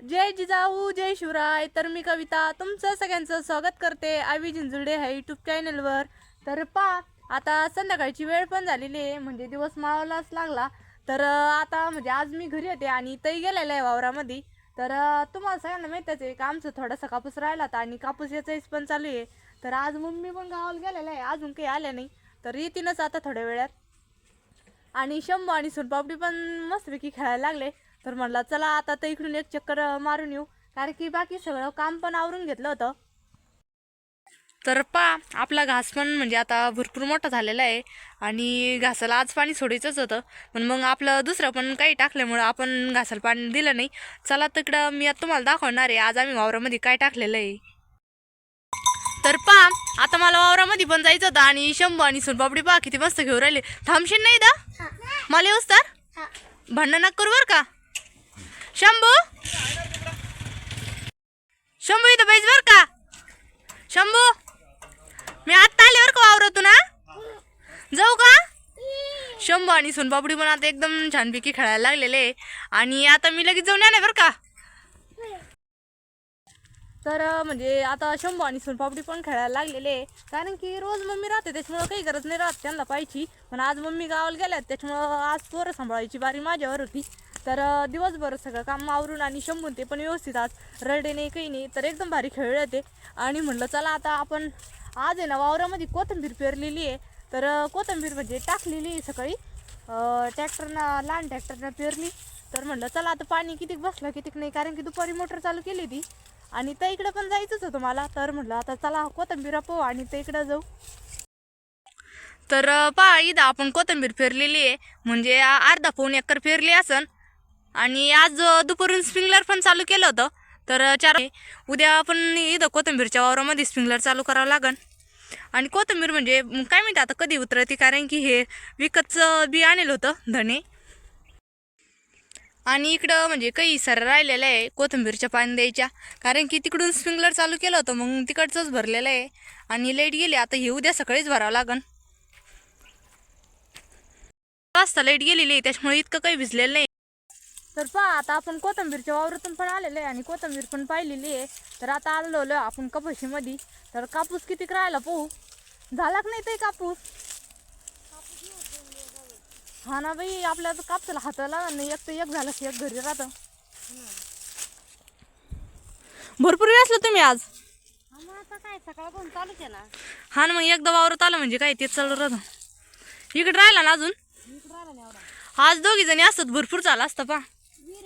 जय जिजाऊ जय शिवराय. तर मी कविता तुमचं सगळ्यांचं स्वागत करते. आवी जिंजुर्डे ह्या यूट्यूब चॅनलवर तर पा आता संध्याकाळची वेळ पण झालेली आहे. म्हणजे दिवस मावळाच लागला. तर आता म्हणजे आज मी घरी होते आणि तई गेलेलं आहे वावरामध्ये. तर तुम्हाला सगळ्यांना माहितच आहे का आमचं थोडासा कापूस राहिला होता आणि कापूस याचाच पण चालू आहे. तर आज मम्मी पण गावाला गेलेलं आहे. अजून काही आल्या नाही. तर येतीलच आता थोड्या वेळात. आणि शंभू आणि सोनपापडी पण मस्तपैकी खेळायला लागले. तर म्हणलं चला आता तर इकडून एक चक्कर मारून येऊ. कारण की बाकी सगळं काम पण आवरून घेतलं होतं. तर पा आपला घास पण म्हणजे आता भरपूर मोठा झालेला आहे आणि घासाला आज पाणी सोडायचंच होतं. पण मग आपलं दुसरं पण काही टाकल्यामुळं आपण घासाला पाणी दिलं नाही. चला तिकडं मी आता तुम्हाला दाखवणार आहे आज आम्ही वावरामध्ये काय टाकलेलं आहे. तर पा आता मला वावरामध्ये पण जायचं होतं आणि शंभू आणि सोनपापडी पा किती मस्त घेऊन राहिले. थांबशील नाही दा मला येऊस तर? भांडण करू बरं का? शंभू? शंभू इथं बैस बर का. शंभू मी आत्ता आले बरं का वावरातून ना जाऊ का? शंभू आणि सोनपापडी पण आता एकदम छानपैकी खेळायला लागलेले आणि आता मी लगेच जाऊन येणार बरं का? तर म्हणजे आता शंभू आणि सोनपापडी पण खेळायला लागलेले कारण की रोज मम्मी राहते त्याच्यामुळं काही गरज नाही राहत त्यांना पाहायची. पण आज मम्मी गावाला गेल्यात त्याच्यामुळं आज पोरं सांभाळायची बारी माझ्यावर होती. तर दिवसभर सगळं काम आवरून आणि शंभून ते पण व्यवस्थित आज रडे नाही काही नाही तर एकदम भारी खेळले ते आणि म्हणलं चला आता आपण आज आहे ना वावरामध्ये कोथिंबीर पेरलेली आहे. तर कोथंबीर कोथिंबीर म्हणजे टाकलेली आहे सकाळी. ट्रॅक्टरनं लहान ट्रॅक्टरनं पेरली. तर म्हणलं चला आता पाणी कितीक बसलं कितीक नाही कारण की दुपारी मोटर चालू केली ती आणि त्या इकडं पण जायचंच होतं मला. तर म्हटलं आता चला कोथिंबीर पाहू आणि त्या इकडं जाऊ. तर पहा इथं आपण कोथिंबीर पेरलेली आहे. म्हणजे अर्धा पाऊन एकर पेरली असन. आणि आज दुपारून स्प्रिंकलर पण चालू केलं होतं. तर चार उद्या आपण इथं कोथिंबीरच्या वावरामध्ये स्प्रिंकलर चालू करावं लागन. आणि कोथिंबीर म्हणजे काय माहिती आता कधी उतरते कारण की हे विकतचं बी आणलं होतं धणे आणि इकडं म्हणजे काही सर राहिलेलं आहे कोथिंबीरच्या पाणी द्यायच्या. कारण की तिकडून स्प्रिंकलर चालू केलं होतं मग तिकडचंच भरलेलं आहे. आणि लाइट गेली आता हे उद्या सकाळीच भरावं लागन. वाजता लाइट गेलेली आहे त्याच्यामुळे इतकं काही भिजलेलं नाही. तर पहा आता आपण कोथंबीरच्या वावरातून पण आलेलो आहे आणि कोथंबीर पण पाहिलेली आहे. तर आता आलेलो आपण कपाशीमध्ये. तर कापूस किती राहिला पाहू? झाला का नाही ते कापूस? हा ना बाई आपल्या तर कापसाला हाताला नाही एक तर एक झालं की एक घरी राहतं. भरपूर वेळ असलं तुम्ही आज. हा मग आता काय सकाळपासून चालूच आहे ना. हा ना मग एकदा वावरात आलं म्हणजे काय तेच चालू राहतं. इकडे राहिला ना अजून? इकडं राहिला नाही एवढा. आज दोघी जणी असतात भरपूर चाला असतं पा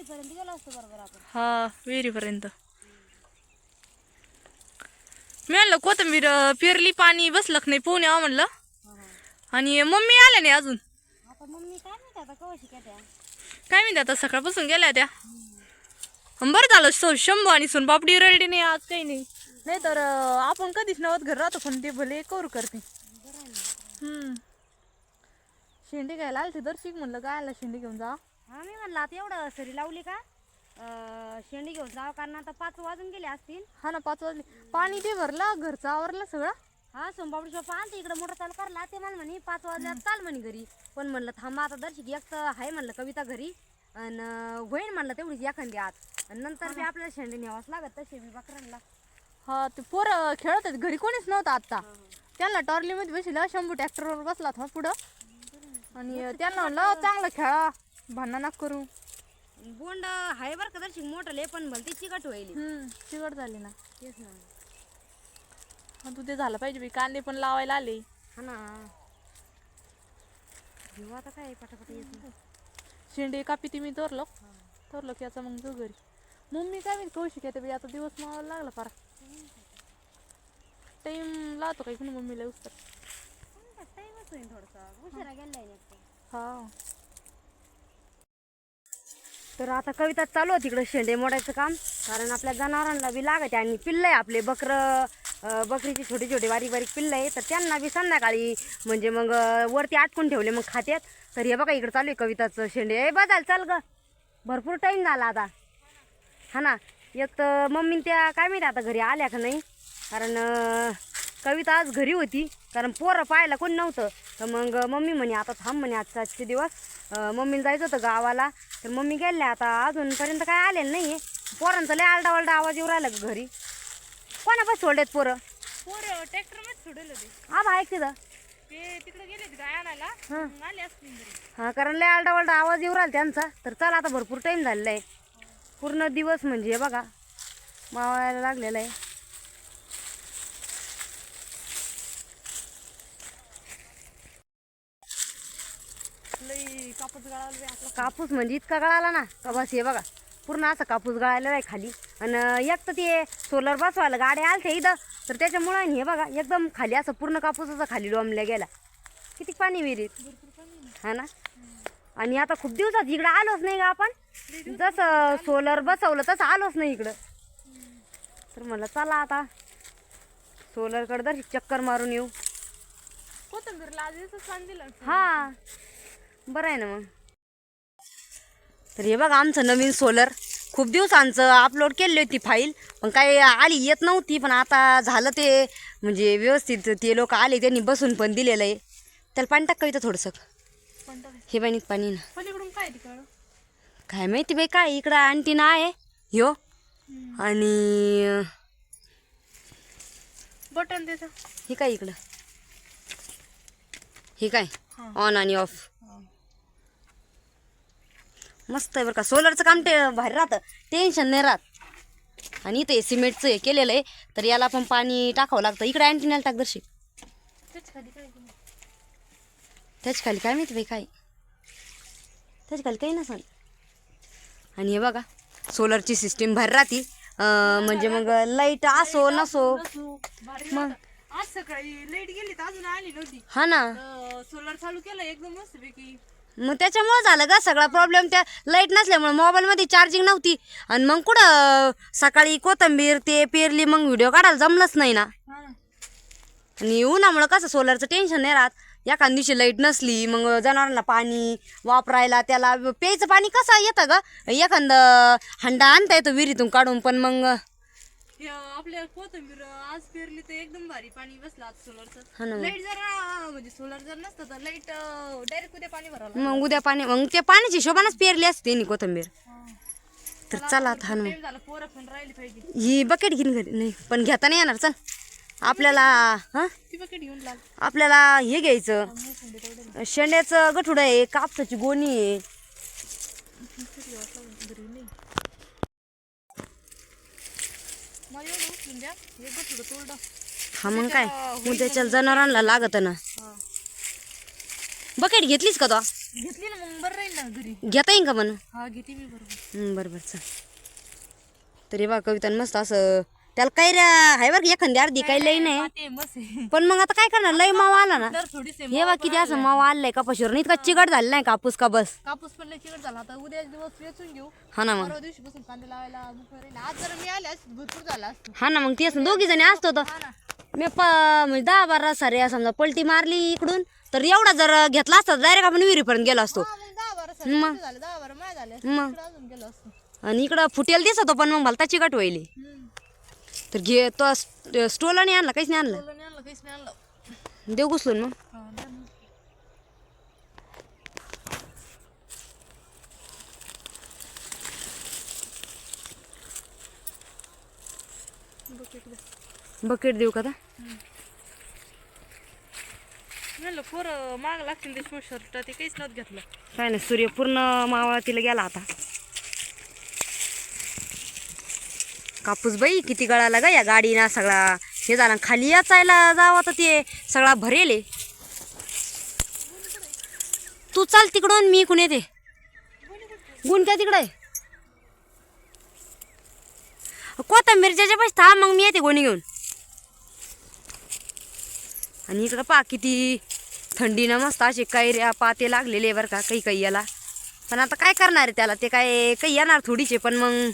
विहिरीपर्यंत गेलो असतो बरोबर आपण. हा विहिरीपर्यंत. मी म्हणलं कोथंबीर पेरली पाणी बसलं का नाही पोहून यावं म्हणलं. आणि मम्मी आल्या नाही अजून. आता मम्मी काय माहिती आता काय म्हणते आता सकाळपासून गेल्या त्या. बरं झालं सो शंभू आणि सोनपापडी रडली नाही आज काही नाही. नाही तर आपण कधीच नवत घर राहतो पण ते भले करू करते. हम्म. शेंडी घ्यायला आलते तर शिक म्हणलं काय आला शेंडी घेऊन जा. हा मी म्हणलं आता एवढं सरी लावली का? अं, शेंडी घेऊन जावं कारण आता पाच वाजून गेले असतील. हा ना पाच वाजले. पाणी ते भरलं घरचं आवरलं सगळं. हा सोमबाबडी शॉप आणते इकडे मोटर चालू करला. ते मला म्हणे पाच वाजल्यात चाल म्हणे घरी. पण म्हणलं थांबा आता दर्शक एक तर आहे म्हणलं कविता घरी. आणि होईन म्हणलं तेवढीच एखादी आत. आणि नंतर बी आपल्याला शेंडी न्यावाच लागत तसे बी बकरांना. हा ते पोरं खेळत आहेत घरी कोणीच नव्हतं आता त्यांना टॉर्लीमध्ये बसलं शंभू ट्रॅक्टरवर बसला होता पुढं. आणि त्यांना म्हणलं चांगलं खेळा. भांडण नका करू. बोंड आहे बरं का दर्शक मोठं लय पण भलती चिकट होईल हम्म चिकट झाली ना. तेच ना. हा तू ते झालं पाहिजे बाई कांदे पण लावायला आले. हा ना. घेऊ आता काय पटापट येत नाही. शेंडे कापी ती मी तोरलो. तोरलो की आता मग जाऊ घरी. मम्मी काय मी कौशिक येते बाई आता दिवस मावायला लागला फार. टाईम लावतो काही पण मम्मीला उस्तर टाइमच होईल थोडसा. उशिरा गेलाय हा. तर आता कविता चालू आहे तिकडं शेंडे मोडायचं काम. कारण आपल्या जनावरांना बी लागत आहे आणि पिल्लं आहे आपले. बकरं बकरीची छोटी छोटी बारीक बारीक पिल्लं आहे तर त्यांना बी संध्याकाळी म्हणजे मग वरती आटकून ठेवले मग खात्यात. तर हे बघा इकडं चालू आहे कविताचं शेंडे. ए बदल चाल ग. भरपूर टाईम झाला आता. हा ना? एक तर मम्मी त्या काय माहिती आता घरी आल्या का नाही? कारण कविता आज घरी होती. कारण पोरं पाहायला कोण नव्हतं. तर मग मम्मी म्हणे आता थांब म्हणे आजचा आजचे दिवस. मम्मीला जायचं होतं गावाला. तर मम्मी गेल्या आता अजूनपर्यंत काय आलेलं नाही पोरांचा लय आलडा वलडा आवाज येऊ राहिला घरी. कोणा पण सोडलेत पोरं? पोर ट्रॅक्टरमध्ये सोडेल होते आबा ऐक तिथं. ते तिकडे गेलेत गाय आणायला. हा. मग आले असतील घरी. हा कारण लय आलडा वलडा आवाज येऊ राहिला त्यांचा. तर चला आता भरपूर टाईम झालेला आहे. पूर्ण दिवस म्हणजे बघा मावायला लागलेला आहे लई कापूस म्हणजे इतका गळाला ना का बस हे बघा. पूर्ण असा कापूस गळालेला आहे खाली. आणि एक तर ते सोलर बसवायला गाड्या आलत्या इथं तर त्याच्यामुळं हे बघा एकदम खाली असं पूर्ण कापूस असा खाली डोंबल्या गेला. किती पाणी विहिरीत? हा ना? आणि आता खूप दिवसात इकडं आलोच नाही का आपण. जसं सोलर बसवलं तसं आलोच नाही इकडं. तर म्हणलं चला आता. सोलरकडे तर चक्कर मारून येऊ. कोथंबीरला हा. बरं आहे ना मग. तर हे बघा आमचं नवीन सोलर खूप दिवसांचं अपलोड केली होती फाईल पण काही आली येत नव्हती पण आता झालं ते. म्हणजे व्यवस्थित ते लोक आले त्यांनी बसून पण दिलेलं आहे. त्याला पाणी टाक इथं थोडंसं. हे बाई पाणी ना. काय माहिती बाई काय इकडं अँटीना आहे. ह्यो आणि बटन हे काय इकडं? हे काय. ऑन आणि ऑफ मस्त आहे बरं का. सोलरचं काम ते भारी राहतं. टेन्शन नाही राहत. आणि इथे सिमेंटचं हे केलेलं आहे. तर याला पण पाणी टाकावं लागतं. इकडे अँटीनाला टाक दर्शी. त्याच्याखाली काय माहिती बाई काय? त्याच्याखाली काही नसेल आणि हे बघा सोलरची सिस्टीम भारी राहती. म्हणजे मग लाइट असो नसो. मग. आज सकाळी लाइट गेली तर अजून आली नव्हती. हा ना. सोलर चालू केलं एकदम मस्त पैकी मग त्याच्यामुळे झालं का सगळा प्रॉब्लेम त्या लाइट नसल्यामुळे मोबाईलमध्ये चार्जिंग नव्हती. आणि मग कुठं सकाळी कोथंबीर ते पेरली मग व्हिडिओ काढायला जमलंच नाही ना. ना. आणि उन्हामुळं कसं सोलरचं टेन्शन नाही राहत. एखाद्या दिवशी लाइट नसली मग जनावरांना पाणी वापरायला त्याला प्यायचं पाणी कसं येतं ग? एखादं हंडा आणता येतो विहिरीतून काढून पण मग हे आपल्या कोथंबीर आज पेरली तर एकदम भारी पाणी बसलं आज हा सोलरचं ना. लाइट जर म्हणजे सोलर जर नसतं तर लाइट डायरेक्ट उद्या पाणी भरावं मग उद्या पाणी मग ते पाण्याची हिशोबानंच पेरली असते नी कोथंबीर. तर चला आता हाणू टाइम झाला पोरं पण राहिली पाहिजे. ही बकेट घेऊन घरी नाही पण घेता नाही येणार चल. आपल्याला हां? ती बकेट घेऊन लाग. आपल्याला हे घ्यायचं. शेंड्याचं गठुड आहे कापसाची गोणी आहे. मला एवढं उचलून द्या हे तोरडं हा मग काय उद्याच्या जनावरांना लागत ना. बकेट घेतलीस का तो? घेतली ना मग बरं राहील ना घरी घेता येईन का म्हण हा घेते मी बरोबर. बरं बरं चल. तरी बा कवितान मस्त असं त्याला काही रे आहे बरं एखादी अर्धी काही लई नाही. ते पण मग आता काय करणार? लई मावा आला ना. हे बा किती असं मावा आलाय कपाशीवर. इतका चिकट झालेला नाही कापूस का बस. कापूस पण लय चिकट झाला. आता उद्या दिवस वेचून घेऊ. हा ना मग. दिवशी बसून कांदे लावायला बुक राहील आज जर मी आले असते भरपूर झाला असतो. हा ना मग तेच ना दोघी जणी असतो मी प म्हणजे दहा बारा सारे समजा पलटी मारली इकडून तर एवढा जर घेतला असता डायरेक्ट आपण विहिरीपर्यंत गेलो असतो. मग झाले झाले. मग. आणि इकडं फुटेल दिसतो पण मग भलता चिकट हम्म. तर घे तो स्ट- स्टोला नाही आणला काहीच नाही आणलं बोललो नाही आणलं काहीच नाही आणलं देऊ घुसलून मग हा, द्या. बकेट द्या. बकेट देऊ का आता? म्हणलं पोरं माग लागतील ते शर्ट ते काहीच नव्हतं घेतलं काय नाही सूर्य पूर्ण मावळातीला गेला आता कापूस बाई किती गळाला ग या गाडीना सगळा हे झाला. खाली याचायला जावं तर ते सगळा भरेल आहे. तू चाल तिकडून मी इकडून येते. गुण काय तिकडे? कोथंबीरच्या पैसे थांब मग मी येते गोणी घेऊन. आणि इकडं पा किती थंडी ना मस्त असे कैऱ्या पाते लागलेले बरं का काही काही याला. पण आता काय करणार आहे त्याला? ते काय काही येणार थोडीचे पण मग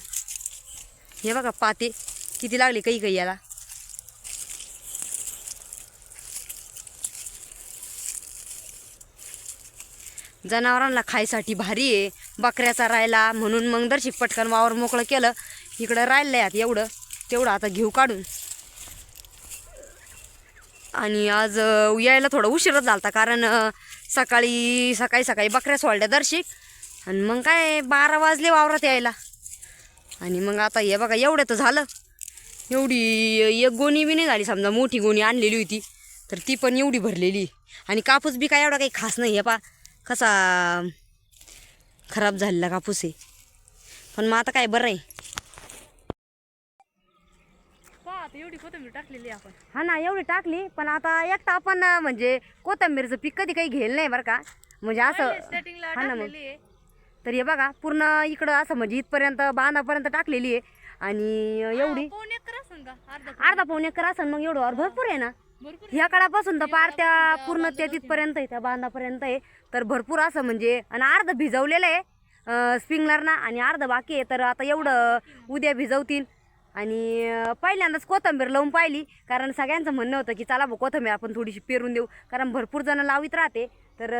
हे बघा पाते किती लागले काही काही याला. जनावरांना खायसाठी भारी आहे. बकऱ्याचा राहिला म्हणून मग दर्शिक पटकन वावर मोकळं केलं. इकडं राहिलं यात एवढं. तेवढं आता घेऊ काढून. आणि आज यायला थोडं उशीरच झालता कारण सकाळी सकाळी सकाळी बकऱ्या सोडल्या दर्शिक आणि मग काय बारा वाजले वावरात यायला. आणि मग आता हे बघा एवढं तर झालं. एवढी एक गोणी बी नाही झाली समजा मोठी गोणी आणलेली होती तर ती पण एवढी भरलेली. आणि कापूस बी काय एवढा काही खास नाही आहे पा. कसा खराब झालेला कापूस आहे. पण मग आता काय बरं आहे. एवढी कोथिंबीर टाकलेली आपण. हा ना एवढी टाकली पण आता एकटा आपण म्हणजे कोथंबीरचं पीक कधी काही घेल नाही बरं का. म्हणजे असं हा ना मग. तर हे बघा पूर्ण इकडं असं म्हणजे इथपर्यंत बांधापर्यंत टाकलेली आहे. आणि एवढी पाऊण एकर असेल का? अर्धा अर्धा पाऊण एकर असेल मग एवढं भरपूर आहे ना? भरपूर ह्या काळापासून तर पार त्या पूर्ण त्या तिथपर्यंत आहे त्या बांधापर्यंत आहे. तर भरपूर असं म्हणजे आणि अर्ध भिजवलेलं आहे स्प्रिंगलरना आणि अर्ध बाकी आहे. तर आता एवढं उद्या भिजवतील. आणि पहिल्यांदाच कोथंबीर लावून पाहिली कारण सगळ्यांचं म्हणणं होतं की चला भाऊ कोथंबीर आपण थोडीशी पेरून देऊ. कारण भरपूर जण लावित राहते. तर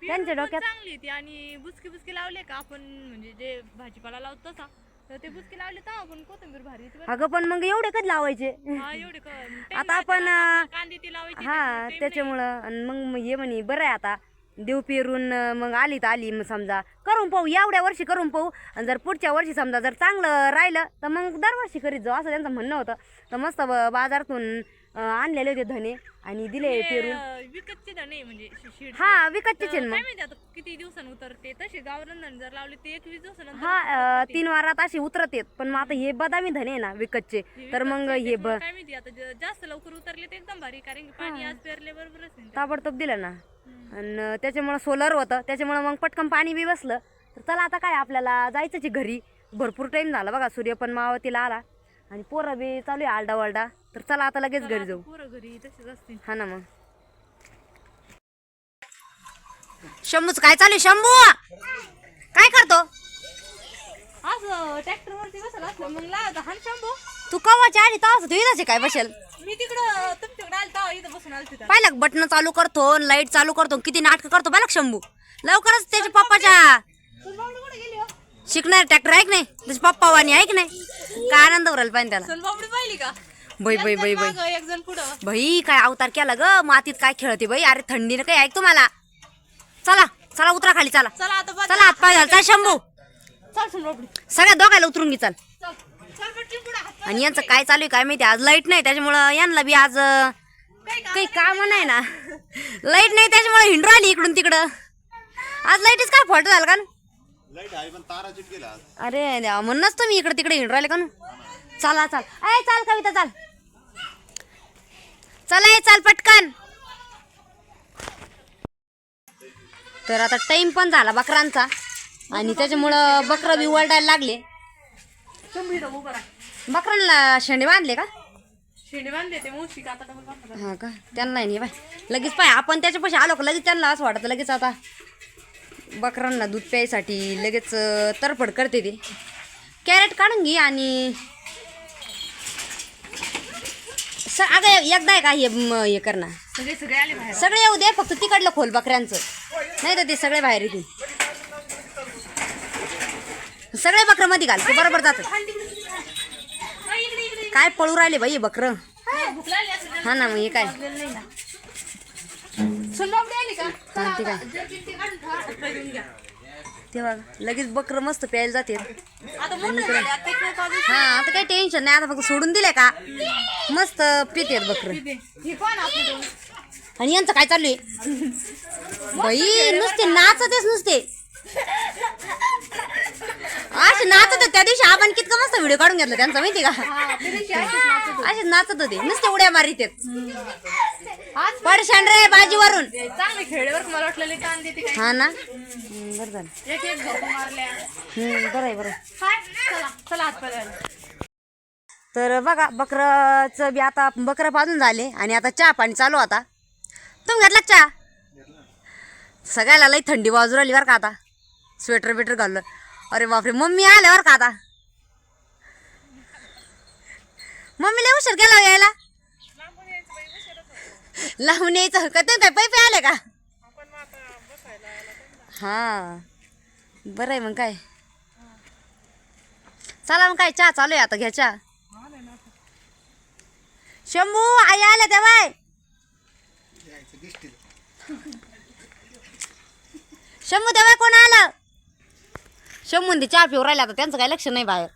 त्यांच्या डोक्यात चांगली ती आणि बुसकी बुसकी लावले का आपण म्हणजे जे भाजीपाला लावतो तसा तर ते बुसकी लावले तर आपण कोथिंबीर भारी येते बरं. अगं पण मग एवढे कधी लावायचे? हा एवढे क- आता आपण, कांदे ती लावायची हा त्याच्यामुळे time नाही. त्याच्यामुळं. आणि मग ये म्हणे बरं आहे आता देव पेरून अं, मग आली तर आली मग समजा. करून पाहू एवढ्या वर्षी करून पाहू. आणि जर पुढच्या वर्षी समजा जर चांगलं राहिलं तर मग दरवर्षी करीत जाऊ असं त्यांचं म्हणणं होतं. तर मस्त ब- बाजारातून आणलेले होते धने आणि दिले पेरून. अं, विकतचे धणे म्हणजे शे- शेड हा विकतचेच आहे तर ना काय मग माहिती आता किती दिवसांनी उतरते? तसे गावरान धणे जर लावले ते एकवीस दिवसानंतर हा अं, तीन वारात अशी उतरत येत पण मग आता हे बदामी धने आहे ना विकतचे. तर मग हे ब काय माहिती आता ज- जास्त लवकर उतरले ते एकदम भारी कारण की पाणी आज पेरले बरोबरच ना. ताबडतोब दिलं ना. आणि त्याच्यामुळं सोलर होतं. त्याच्यामुळं मग पटकन पाणी बी बसलं. तर चला आता काय आपल्याला जायचंच आहे घरी. भरपूर टाईम झाला बघा सूर्य पण मावतीला आला. आणि पोरं बी चालू आहे आलडा वलडा तर चला आता लगेच घरी जाऊ. पोरं घरी तसेच असतील. हा ना मग. शंभूच काय चालू आहे शंभू? काय करतो? असं ट्रॅक्टर वरती बसला असलं मग लावता हान शंभू. तू कवाच्या आली तर तू काय बसेल? मी तिकडं तुमच्याकडे आलता इथं बसून आलते पाहिलं बटन चालू करतो लाइट चालू करतो किती नाटक करतो पाहिलं शंभू? लवकरच त्याच्या पप्पाच्या. हो? शिकणार ट्रॅक्टर आहे की नाही? त्याच्या पप्पा वाणी आहे की नाही? काय आनंद उरायला पाहिजे त्याला? सोनबाबडी पाहिली का? बाई बाई बाई बाई. मागं, एक जण पुढं. बाई काय अवतार केला ग? मातीत काय खेळते बाई? अरे थंडीनं काही ऐक तुम्हाला चला चला उतरा खाली चला. चला आता बस. चला हात पाय घाल चल शंभू. चल सगळ्या दोघायला उतरून घे चल. चल चल पटकन पुढं हात आणि यांचं काय चालू आहे काय माहिती? आज लाइट नाही त्याच्यामुळं यांना बी आज अं, काही काम काही काम नाही ना. लाइट नाही त्याच्यामुळे हिंडू आली इकडून तिकडं. आज लाईटच काय फॉल्ट झाला का? न? लाइट आहे पण तारा चिटकेला आज. अरे देवा, म्हणूनच तुम्ही इकडे तिकडे हिंडू राहिले का न? चला चाल. अय चाल कविता चाल. चला ये चाल पटकन. तर आता टाइम पण झाला बकरांचा. आणि त्याच्यामुळं बकरं बी वरडायला लागले. बकरांना शेंडे बांधले का? शेंडे बांधले ते मोशी का आता डबल बांधतात? हा का? त्यांना नाही बाय लगेच पाय आपण त्याच्यापाशी आलो का? लगेच त्यांना असं वाटतं लगेच आता. बकरांना दूध प्यायसाठी लगेच तरफड करते ते. कॅरेट काढून घे आणि स अगं एकदा आहे का हे हे करणार? सगळे सगळे आले बाहेर. सगळे येऊ दे फक्त तिकडलं खोल बकऱ्यांचं. नाही तर ते सगळे बाहेर येतील. सगळे बकरं मध्ये घाल ते बरोबर जातात. काय पळू राहिले बाई बकरं? हा ना मग हे काय? हा, ती काय? तेव्हा लगेच बकरं मस्त प्यायला जाते हा आता काही टेन्शन नाही आता फक्त सोडून दिले का? मस्त बकर. पिते. दोन? आणि यांचं काय चालू आहे बाई नुसते नाचतेच नुसते. असे नाचत होते त्या दिवशी आपण कितकं मस्त व्हिडिओ काढून घेतला त्यांचा माहिती का? हा. असे नाचत होते. नुसते उड्या मारित पडशान रे बाजीवरून. चांगले मला वाटलं लई ताण देते काय हा ना? हम्म, बरं झालं. एक एक झोप मारल्या. हम्म, बरं आहे बरं आहे. चला चला हात. तर बघा बकरचं बी आता बकरं पाजून झाले आणि आता चहा पाणी चालू आता. तुम्ही घातला का चहा? सगळ्याला लई थंडी बाजू राहिली बरं का आता. स्वेटर बिटर घाललं अरे बापरे मम्मी आले बरं का आता? मम्मी लय उशीर केला हो यायला? लावून यायचं का ते काय पैपे आले का? हा. बरं आहे मग काय. चला मग काय चहा चालू आहे आता घ्या चहा. शंभू आई आल्या त्या बाय. शंभू तेव्हा कोण आलं? शंभून ते चहा पिऊ राहिला आता त्यांचं काय लक्ष नाही बाहेर.